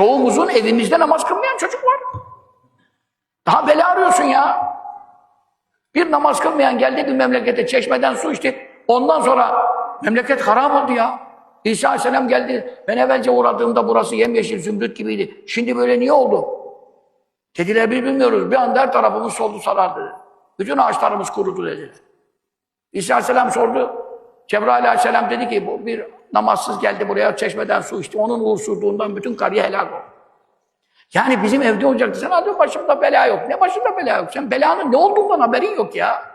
Çoğumuzun evimizde namaz kılmayan çocuk var. Daha bela arıyorsun ya. Bir namaz kılmayan geldi bir memlekete çeşmeden su içti. Ondan sonra memleket harap oldu ya. İsa Aleyhisselam geldi. Ben evvelce uğradığımda burası yemyeşil zümrüt gibiydi. Şimdi böyle niye oldu? Dediler biz bilmiyoruz. Bir anda her tarafımız soldu sarardı. Bütün ağaçlarımız kurudu dedi. İsa Aleyhisselam sordu. Cebrail Aleyhisselam dedi ki bu bir namazsız geldi buraya çeşmeden su içti. Onun uğursuzluğundan bütün kariye helak oldu. Yani bizim evde olacaktı. Sen adın başımda bela yok. Ne başında bela yok? Sen belanın ne olduğundan haberin yok ya.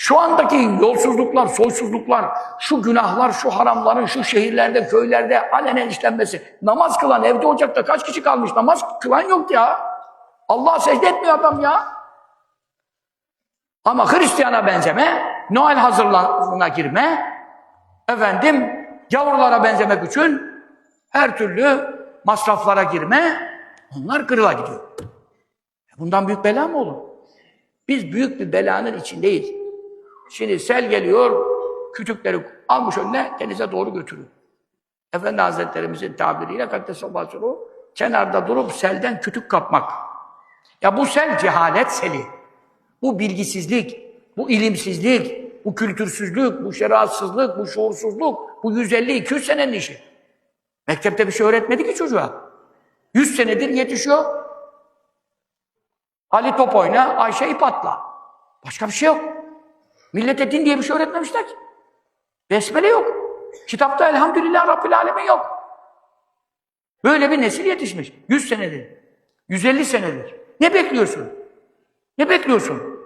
Şu andaki yolsuzluklar, soysuzluklar, şu günahlar, şu haramların şu şehirlerde, köylerde alenen işlenmesi. Namaz kılan evde ocakta kaç kişi kalmış? Namaz kılan yok ya. Allah'a secde etmiyor adam ya. Ama Hristiyan'a benzeme, Noel hazırlığına girme, efendim gavurlara benzemek için her türlü masraflara girme, onlar kırıla gidiyor. Bundan büyük bela mı olur? Biz büyük bir belanın içindeyiz. Şimdi sel geliyor, kütükleri almış önüne denize doğru götürüyor. Efendi Hazretlerimizin tabiriyle Kaddesallahu kenarda durup selden kütük kapmak. Ya bu sel cehalet seli. Bu bilgisizlik, bu ilimsizlik, bu kültürsüzlük, bu şeriatsızlık, bu şuursuzluk, bu 150-200 senenin işi. Mektepte bir şey öğretmedi ki çocuğa. 100 senedir yetişiyor. Ali top oyna, Ayşe ip atla. Başka bir şey yok. Millete din diye bir şey öğretmemişler ki. Besmele yok. Kitapta elhamdülillah Rabbil Alemin yok. Böyle bir nesil yetişmiş. 100 senedir. 150 senedir. Ne bekliyorsun? Ne bekliyorsun?